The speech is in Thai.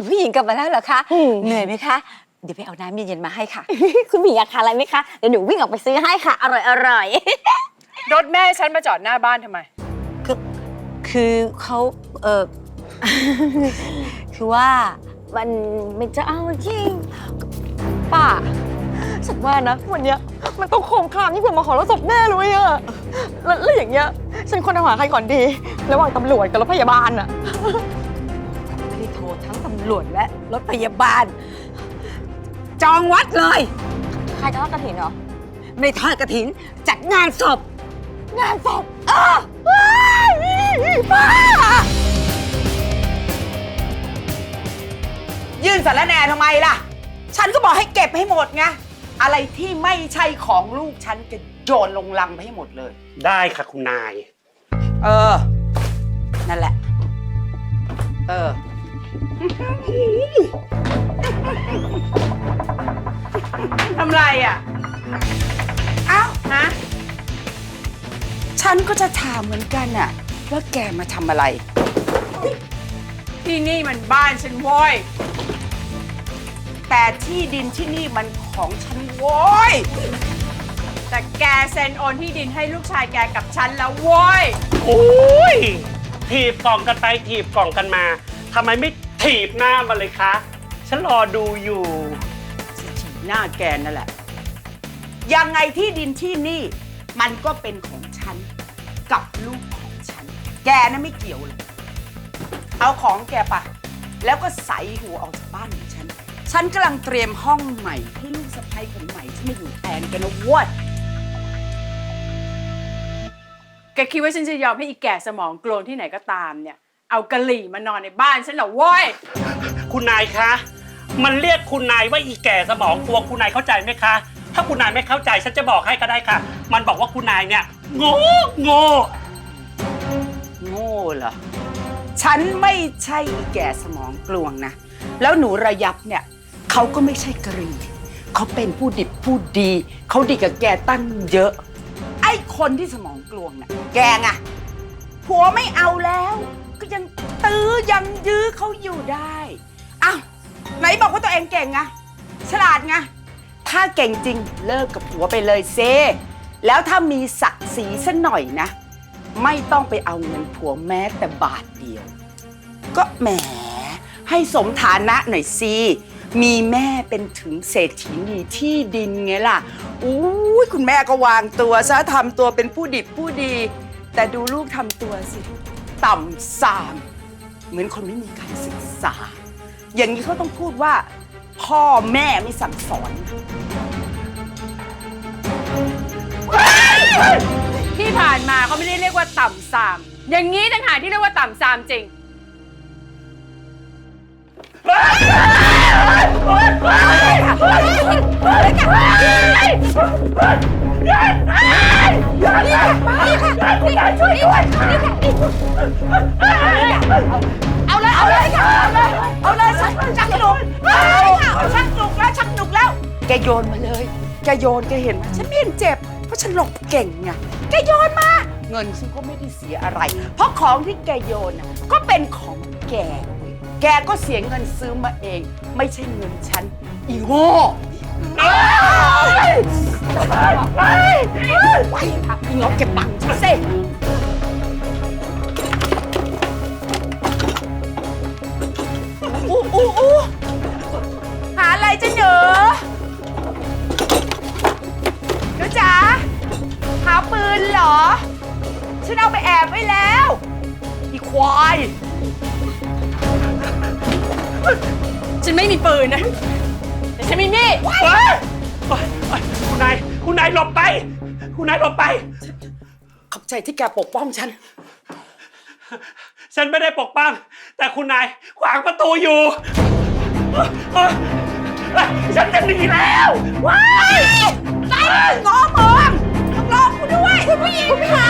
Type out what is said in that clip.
คุณผู้หญิงกลับมาแล้วเหรอคะ อืม เหนื่อยไหมคะ เดี๋ยวไปเอาน้ำเย็นๆมาให้ค่ะ คุณผู้หญิงอยากทานอะไรไหมคะ เดี๋ยวหนูวิ่งออกไปซื้อให้ค่ะ อร่อยอร่อยรถแม่ฉันมาจอดหน้าบ้านทำไม คือคือเขาเออ คือว่ามันไม่จะเอาจริงป้าฉันว่านะวันเนี้ยมันต้องโคมคามยิ่งกว่ามาขอรถศพแน่เลยอะแล้วแล้วอย่างเงี้ย ฉันควรจะหาใครก่อนดี ระหว่างตำรวจกับรถพยาบาลอะ รวจและรถพยาบาล จองวัดเลย ใครจะทอดกระถิ่นเหรอไม่ทอดกระถินจัดงานศพ งานศพเออว้ายป้ายื่นสารแหน่ทำไมล่ะ ฉันก็บอกให้เก็บให้หมดไง อะไรที่ไม่ใช่ของลูกฉันจะโยนลงลังไปให้หมดเลย ได้ค่ะคุณนาย เออ นั่นแหละ เออ ทำไรอะ เอ้าฮะ ฉันก็จะถามเหมือนกันน่ะ ว่าแกมาทำอะไร ที่นี่มันบ้านฉันโว้ย แต่ที่ดินที่นี่มันของฉันโว้ย แต่แกเซ็นโอนที่ดินให้ลูกชายแกกับฉันแล้วโว้ย โอ้ยถีบกล่องกันไปถีบกล่องกันมา ทำไมไม่ถีบหน้ามาเลยคะ ฉันรอดูอยู่หน้าแกนั่นแหละ ยังไงที่ดินที่นี่ มันก็เป็นของฉัน กับลูกของฉัน แกนะไม่เกี่ยวเลย เอาของแกไปแล้วก็ใส่หัวออกจากบ้านของฉัน ฉันกำลังเตรียมห้องใหม่ ให้ลูกสะใภ้คนใหม่ที่มาอยู่แทนกันนะเว้ยแกคิดว่าฉันจะยอมให้อีแก่สมองโกลนที่ไหนก็ตามเนี่ย เอากะหรี่มานอนในบ้านฉันเหรอโว้ย คุณนายคะ มันเรียกคุณนายว่าอีแก่สมองกลัวคุณนายเข้าใจไหมคะ ถ้าคุณนายไม่เข้าใจฉันจะบอกให้ก็ได้ค่ะ มันบอกว่าคุณนายเนี่ยโง่โง่โง่เหรอ ฉันไม่ใช่อีแก่สมองกลวงนะ แล้วหนูระยับเนี่ยเขาก็ไม่ใช่กะหรีเขาเป็นผู้ดิบผู้ดี เขาดีกับแกตั้งเยอะ ไอ้คนที่สมองกลวงน่ะ แกไงผัวไม่เอาแล้ว ก็ยังตื้อยังยื้อเขาอยู่ได้อ้าวไหนบอกว่าตัวเองเก่งไงฉลาดไงถ้าเก่งจริงเลิกกับผัวไปเลยเซแล้วถ้ามีศักดิ์ศรีสักหน่อยนะ ไม่ต้องไปเอาเงินผัวแม้แต่บาทเดียว ก็แหมให้สมฐานะหน่อยสิมีแม่เป็นถึงเศรษฐีนีที่ดินไงล่ะอู้ยคุณแม่ก็วางตัวซะทำตัวเป็นผู้ดิบผู้ดี แต่ดูลูกทำตัวสิ ต่ำสาม เหมือนคนไม่มีการศึกษา อย่างนี้เขาต้องพูดว่า พ่อแม่ไม่สั่งสอน ที่ผ่านมาเขาไม่ได้เรียกว่าต่ำซาม อย่างนี้ต่างหากที่เรียกว่าต่ำซามจริง เอาเลยเอาเลยค่ะเอาเลยเอาเลยชักชักหนุกเอาชักหนุกแล้วชักหนุกแล้ว แกโยนมาเลยแกโยนแกเห็นไหมฉันไม่เห็นเจ็บ เพราะฉันหลบเก่งไงแกโยนมา เงินฉันก็ไม่ได้เสียอะไร เพราะของที่แกโยนน่ะก็เป็นของแก แกก็เสียเงินซื้อมาเอง ไม่ใช่เงินฉัน อีโง่ไปไปไปอีงอเก็บตังค์ฉันสิอู้อู้อู้หาอะไรจะเหนอหนูจ๋าหาปืนเหรอ ฉันเอาไปแอบไว้แล้ว อีควาย ฉันไม่มีปืนนะ แต่ฉันมีมีด เฮ้ยเฮ้ยเฮ้ยคุณนาย คุณนายหลบไป คุณนายหลบไป ขอบใจที่แกปกป้องฉัน ฉันไม่ได้ปกป้อง แต่คุณนายขวางประตูอยู่เฮ้ยเฮ้ยฉันจะหนีแล้วว้ายไปงอมองต้องรอกูด้วยคุณผู้หญิงขา